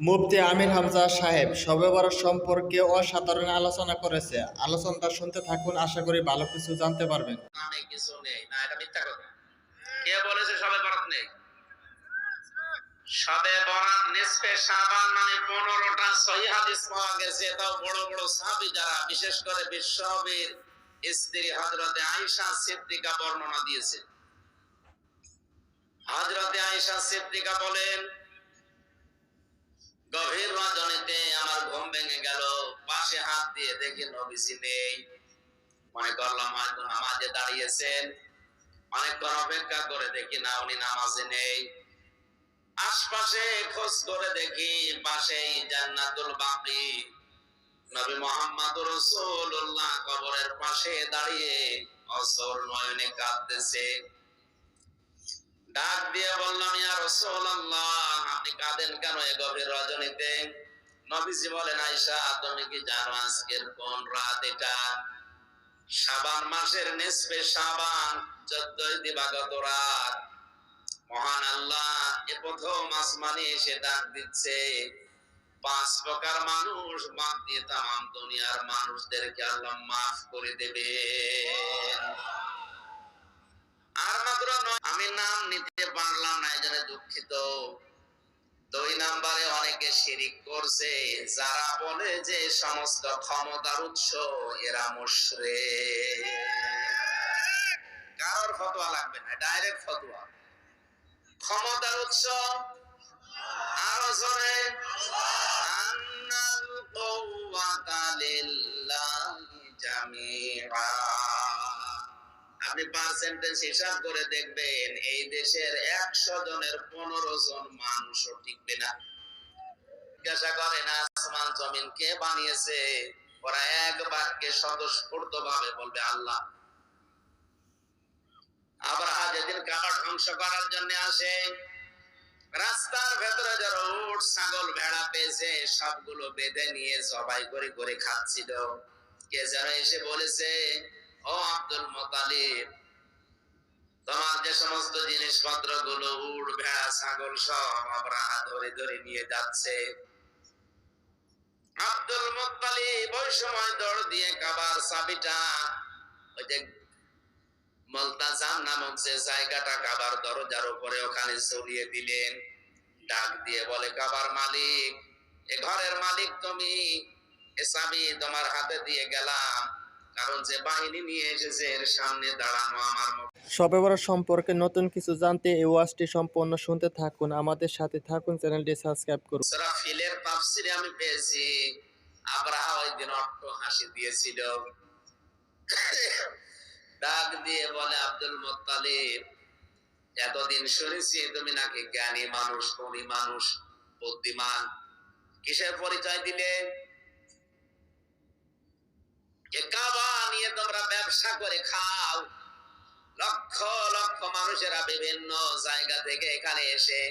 মুফতি আমির হামজা সাহেব শবে সম্পর্কে অসাধারণ আলোচনা করেছে। আলোচনাটা শুনতে থাকুন, আশা করি ভালো কিছু জানতে পারবেন। মানে বর্ণনা দিয়েছে। আয়েশা সিদ্দিকা বলেন গভীর রজনীতে আমার ঘুম ভেঙে গেল। পাশে হাত দিয়ে দেখি নবীজি নেই। মনে করলাম হয়তো নামাজে দাঁড়িয়েছেন। অনেকক্ষণ অপেক্ষা করে দেখি না, উনি নামাজে নেই। আশপাশে খোঁজ করে দেখি পাশেই জান্নাতুল বাকি। নবী মোহাম্মদ রাসূলুল্লাহ কবরের পাশে দাঁড়িয়ে অসর নয়নে কাঁদতেছে। ডাক দিয়ে বললাম, ইয়া রাসূলুল্লাহ, আপনি কাঁদেন কেন এই গভীর রজনীতে? নবীজি বলেন, আয়েশা, তুমি কি জানো আজকের কোন রাত এটা? শাবান মাসের নিসফে শাবান চোদ্দই দিবাগত রাত। মহান আল্লাহ এ প্রথম আসমানে এসে ডাক দিচ্ছে, পাঁচ প্রকার মানুষ বাদ দিয়ে তাম, দুনিয়ার মানুষদেরকে আল্লাহ মাফ করে দেবে আর মাত্র নয়, আমি নাম নিতে পারলাম না এই দুঃখিত। দুই নাম্বারে অনেকে শিরিক করছে, যারা বলে যে সমস্ত ক্ষমতার উৎস এরা মুশরে কারোর ফতোয়া লাগবে না, ডাইরেক্ট ফতোয়া। ক্ষমতার উৎস আরও জোরে। আপনি পার্সেন্টেজ হিসাব করে দেখবেন, এই দেশের একশো জনের পনেরো জন মানুষও টিকবে না জিজ্ঞাসা করে না আসমান জমিন কে বানিয়েছে? ওরা এক বাক্যে স্বতঃস্ফূর্ত ভাবে বলবে, আল্লাহ। আবার যেদিন ধ্বংস করার জন্য আসে। রাস্তার ভেতরে যারা উট ছাগল, ভেড়া পেয়েছে, সবগুলো বেঁধে নিয়ে জবাই করে করে খাচ্ছিল। কে যেন এসে বলেছে ও আব্দুল মোতালিব, তোমার যে সমস্ত জিনিসপত্রগুলো উট, ভেড়া, ছাগল সব আমরা ধরে ধরে নিয়ে যাচ্ছে। আব্দুল ওই সময় দৌড় দিয়ে কাবার চাবিটা, ওই যে মলতাজান নামক যে জায়গাটা কাবার দরজার উপরে ওখানে ছড়িয়ে দিলেন, ডাক দিয়ে বলে, কাবার মালিক, এ ঘরের মালিক তুমি, এ চাবি তোমার হাতে দিয়ে গেলাম। কারণ যে বাহিনী নিয়ে এসেছে এর সামনে দাঁড়ানো আমার মতো শবে সম্পর্কে নতুন কিছু জানতে এই ওয়াজটি সম্পূর্ণ শুনতে থাকুন। আমাদের সাথে থাকুন চ্যানেলটি সাবস্ক্রাইব করুন। সূরা ফিলের তাফসিরে আমি পেয়েছি। আব্রাহা ওই দিন অট্ট হাসি দিয়েছিল। ডাক দিয়ে বলে আব্দুল মোত্তালিব এতদিন শুনেছি তুমি নাকি জ্ঞানী মানুষ ধনী মানুষ বুদ্ধিমান। কিসের পরিচয় দিলে যে কাবা নিয়ে তোমরা ব্যবসা করে খাও। লক্ষ লক্ষ মানুষেরা বিভিন্ন জায়গা থেকে এখানে এসে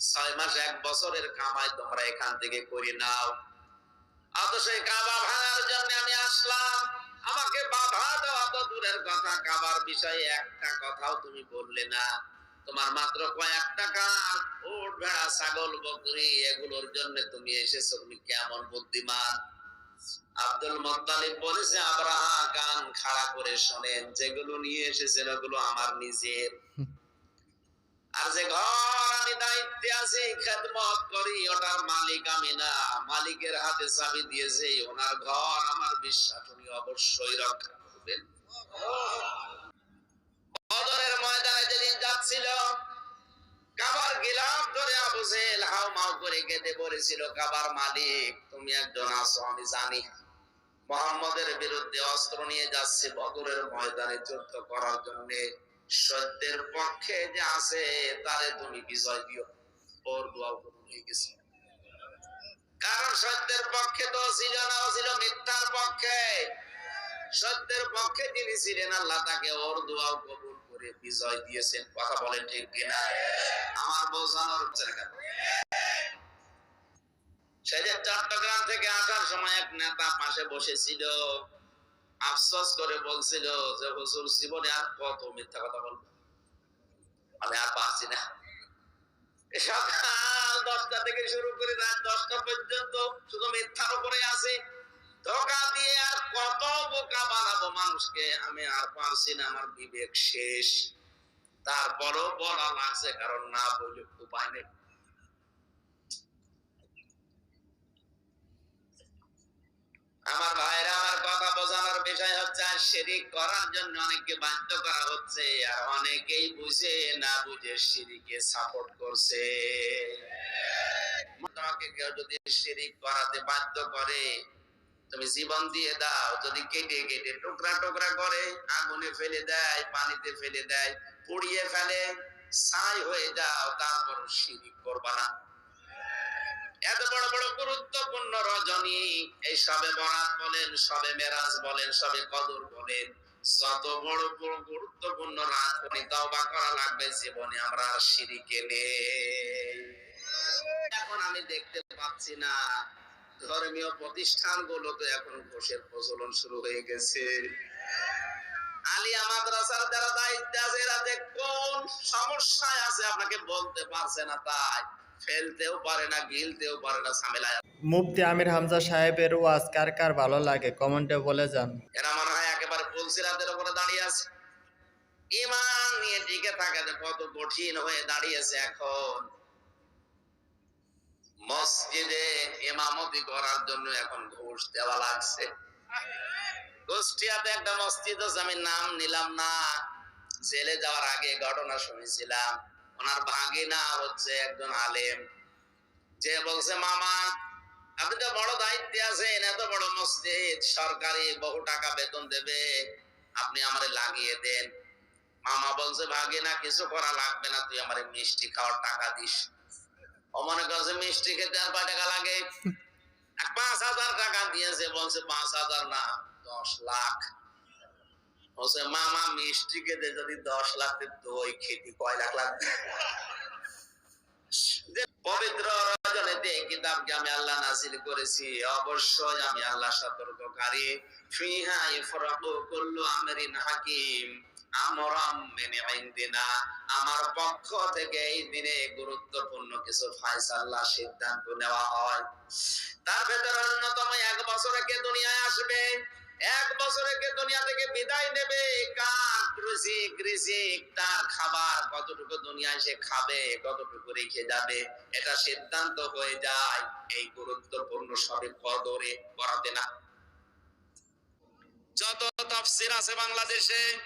ছয় মাস, এক বছরের কামাই তোমরা এখান থেকে করে নাও। কাবা ভাঙার জন্য আমি আসলাম। আমাকে বাধা দেওয়া তো দূরের কথা, কাবার বিষয়ে একটা কথাও তুমি বললে না। তোমার মাত্র কয়েক উট ভেড়া, ছাগল, বকরি, এগুলোর জন্য তুমি এসেছ। তুমি কেমন বুদ্ধিমান? আব্দুল মোত্তালিব বলেছে, আব্রাহা কান খাড়া করে শোনেন, যেগুলো নিয়ে এসেছেন ওগুলো আমার নিজের। আর যে ঘর আমি দায়িত্বে আছি, খেদমত করি, ওটার মালিক আমি না। মালিকের হাতে চাবি দিয়েছে, ওনার ঘর আমার বিশ্বাস, উনি অবশ্যই রক্ষা করবেন। বদরের ময়দানে যেদিন যাচ্ছিল কাবার গিলাফ ধরে আবু জেহেল হাউ মাউ করে কেঁদে পড়েছিল কাবার মালিক, তুমি একজন আছো, আমি জানি। মোহাম্মদের বিরুদ্ধে অস্ত্র নিয়ে যাচ্ছে বদরের ময়দানে যুদ্ধ করার জন্য। সত্যের পক্ষে যে আছে, তারে তুমি বিজয় দিও। ওর দোয়া কবুল হয়ে গেছে। কারণ সত্যের পক্ষে তো ছিল না ছিল মিথ্যার পক্ষে। সত্যের পক্ষে যিনি ছিলেন আল্লাহ, তাকে ওর দোয়াও কবুল করে বিজয় দিয়েছেন। কথা বলেন ঠিক কিনা? আমার বোঝানোর জায়গা সেদিন চট্টগ্রাম থেকে আসার সময় এক নেতা পাশে বসেছিল, আফসোস করে বলছিল যে, হুজুর, জীবনে আর কত মিথ্যা কথা বলব? আমি আর না। সকাল দশটা থেকে শুরু করে রাত দশটা পর্যন্ত শুধু মিথ্যার উপরে আছে। ধোকা দিয়ে আর কত বোকা বানাবো মানুষকে, আমি আর পারছি না, আমার বিবেক শেষ। তারপরও বলা লাগছে, কারণ না বলে উপায় নেই। আমার ভাইরা, আমার কথা বোঝানোর বিষয় হচ্ছে, আর শিরিক করার জন্য অনেককে বাধ্য করা হচ্ছে, আর অনেকেই বুঝে না বুঝে শিরিকে সাপোর্ট করছে। তোমাকে কেউ যদি শিরিক করাতে বাধ্য করে তুমি জীবন দিয়ে দাও, যদি কেটে কেটে টুকরা টুকরা করে আগুনে ফেলে দেয়, পানিতে ফেলে দেয়, পুড়িয়ে ফেলে, ছাই হয়ে যাও, তারপর শিরিক করবা না। এত বড় বড় গুরুত্বপূর্ণ রজনী, এই সবে বরাত বলেন, সবে মেরাজ বলেন, সবে কদর বলেন, যত বড় বড় গুরুত্বপূর্ণ রাত উনি তওবা করা লাগবে, জীবনে আমরা শিরিকে নেই। এখন আমি দেখতে পাচ্ছি না ধর্মীয় প্রতিষ্ঠানগুলোতে এখন ঘোষের প্রচলন শুরু হয়ে গেছে। আলিয়া মাদ্রাসার যারা দায়িত্বে আছে এরা যে কোন সমস্যায় আছে আপনাকে বলতে পারছে না তাই। ফেলতেও পারে না গিলতেও পারে না ঝামেলায় মুফতি আমির হামজা সাহেবের ওয়াজ কার কার ভালো লাগে? কমেন্টে বলে যান। এরা মনে হয় একেবারে পুলসিরাতের উপরে দাঁড়িয়ে আছে। ইমান নিয়ে টিকে থাকাতে কত কঠিন হয়ে দাঁড়িয়েছে এখন। মসজিদে ইমামতি করার জন্য এখন ঘুষ দেওয়া লাগছে। কুষ্টিয়াতে একটা মসজিদ আছে, আমি নাম নিলাম না। জেলে যাওয়ার আগে ঘটনা শুনেছিলাম। ওনার ভাগিনা হচ্ছে একজন আলেম। যে বলছে, মামা, আপনি তো বড় দায়িত্বে আছেন, এত বড় মসজিদ, সরকারি বহু টাকা বেতন দেবে, আপনি আমারে লাগিয়ে দেন। মামা বলছে, ভাগিনা, কিছু করা লাগবে না, তুই আমার মিষ্টি খাওয়ার টাকা দিস। ও মনে মিষ্টি খেতে আর টাকা লাগে। পাঁচ হাজার টাকা দিয়েছে, বলছে পাঁচ হাজার না, দশ লাখ। বলছে, মামা মিষ্টি খেতে যদি দশ লাখ দই খেতে কয় লাখ লাগবে? পবিত্র কিতাবকে আমি আল্লাহ করেছি। অবশ্যই আমি আল্লাহ সতর্ককারী। ফিহা কুল্লু আমরিন হাকিম, আমরাম মিন আমার পক্ষ থেকে এই দিনে গুরুত্বপূর্ণ কিছু ফায়সালা, সিদ্ধান্ত নেওয়া হয়। তার ভেতরে অন্যতম এক বছরে কে দুনিয়ায় আসবে। এক বছরে কে দুনিয়া থেকে বিদায় নেবে? কার রিজিক রিজিক, তার খাবার কতটুকু দুনিয়ায় সে খাবে, কতটুকু রেখে যাবে? এটা সিদ্ধান্ত হয়ে যায়। এই গুরুত্বপূর্ণ সবে কদরে করাতে না। যত তাফসির আছে বাংলাদেশে,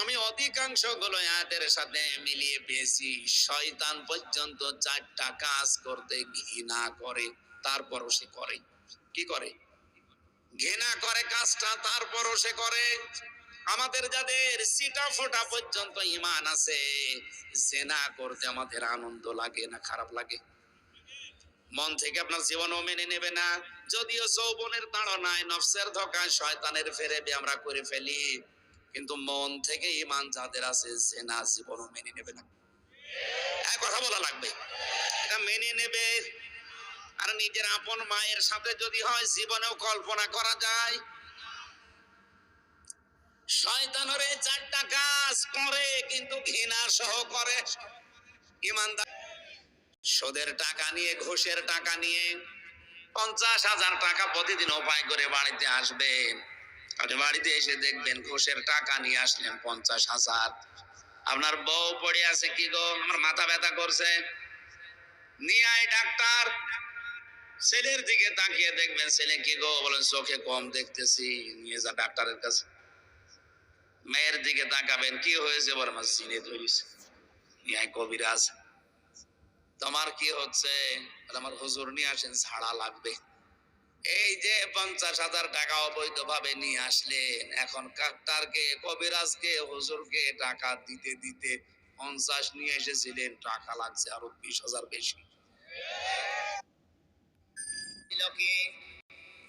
আমি অধিকাংশগুলো আয়াতের সাথে মিলিয়ে পেয়েছি। শয়তান পর্যন্ত চারটা কাজ করতে ঘৃণা করে, তারপরও সে করে। কি করে? ঘৃণা করে কাজটা, তারপরও সে করে। আমাদের যাদের সিটা ফোটা পর্যন্ত ইমান আছে, জেনা করতে আমাদের আনন্দ লাগে না, খারাপ লাগে। মন থেকে আপনার জীবনও মেনে নেবে না। যদিও যৌবনের তাড়নায়, নফসের ধোকায় শয়তানের ফেরেবে আমরা করে ফেলি। কিন্তু মন থেকে ইমান যাদের আছে, জেনা জীবনও মেনে নেবে না। এক কথা বলা লাগবে। এটা মেনে নেবে। আর নিজের আপন মায়ের সাথে যদি হয়, জীবনেও কল্পনা করা যায়। শয়তানের চারটা কাজ করে, কিন্তু ঘৃণা সহ করে। ইমানদার টাকা নিয়ে, ঘুষের টাকা নিয়ে, পঞ্চাশ হাজার টাকা প্রতিদিন উপায় করে বাড়িতে আসবেন। আপনি বাড়িতে এসে দেখবেন ঘুষের টাকা নিয়ে আসলেন পঞ্চাশ হাজার। আপনার বউ পড়ে আছে কি গো? আমার মাথা ব্যথা করছে। নিয়ে আয় ডাক্তার। ছেলের দিকে তাকিয়ে দেখবেন ছেলে কি গো? বলেন, চোখে কম দেখতেছি, নিয়ে যা ডাক্তারের কাছে। মেয়ের দিকে তাকাবেন, কি হয়েছে? বলে আমার সিনে ধরিস নিয়ে কবিরাজ। তোমার কি হচ্ছে? আমার হুজুর, নিয়ে আসেন ছাড়া লাগবে। এই যে পঞ্চাশ হাজার টাকা অবৈধ ভাবে নিয়ে আসলেন, এখন ডাক্তারকে কবিরাজকে, হুজুরকে টাকা দিতে দিতে পঞ্চাশ নিয়ে এসেছিলেন, টাকা লাগছে আরও বিশ হাজার বেশি। কি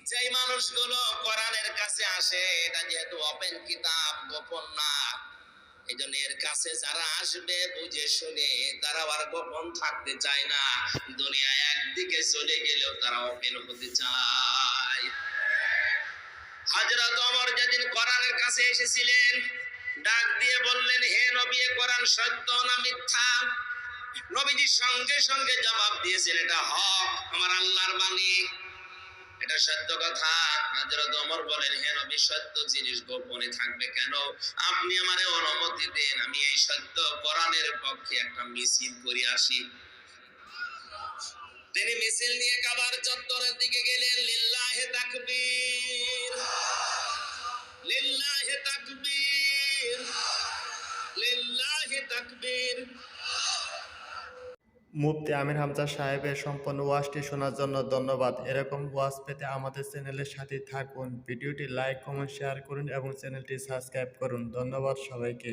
যেই মানুষগুলো কোরআনের কাছে আসে, এটা যেহেতু ওপেন কিতাব, গোপন না এই জন্য এর কাছে যারা আসবে, বুঝে শুনে তারা আর গোপন থাকতে চায় না। দুনিয়া একদিকে চলে গেলেও তারা ওপেন হতে চায়। হযরত ওমর যেদিন কোরআনের কাছে এসেছিলেন, ডাক দিয়ে বললেন, হে নবী কোরআন সত্য না মিথ্যা? নবীজি সঙ্গে সঙ্গে জবাব দিয়েছেন, এটা হক, আমার আল্লাহর বাণী। এটা সত্য কথা। হযরত ওমর বলেন, হে নবী, সত্য জিনিস গোপনে থাকবে কেন? আপনি আমারে অনুমতি দেন, আমি এই সত্য কোরআনের পক্ষে একটা মিছিল করে আসি। তিনি মিছিল নিয়ে কাবার চত্বরের দিকে গেলেন, লিল্লাহে তাকবীর। মুফতি আমির হামজা সাহেবের সম্পূর্ণ ওয়াজটি শোনার জন্য ধন্যবাদ। এরকম ওয়াজ পেতে আমাদের চ্যানেলের সাথে থাকুন। ভিডিওটি লাইক, কমেন্ট, শেয়ার করুন এবং চ্যানেলটি সাবস্ক্রাইব করুন। ধন্যবাদ সবাইকে।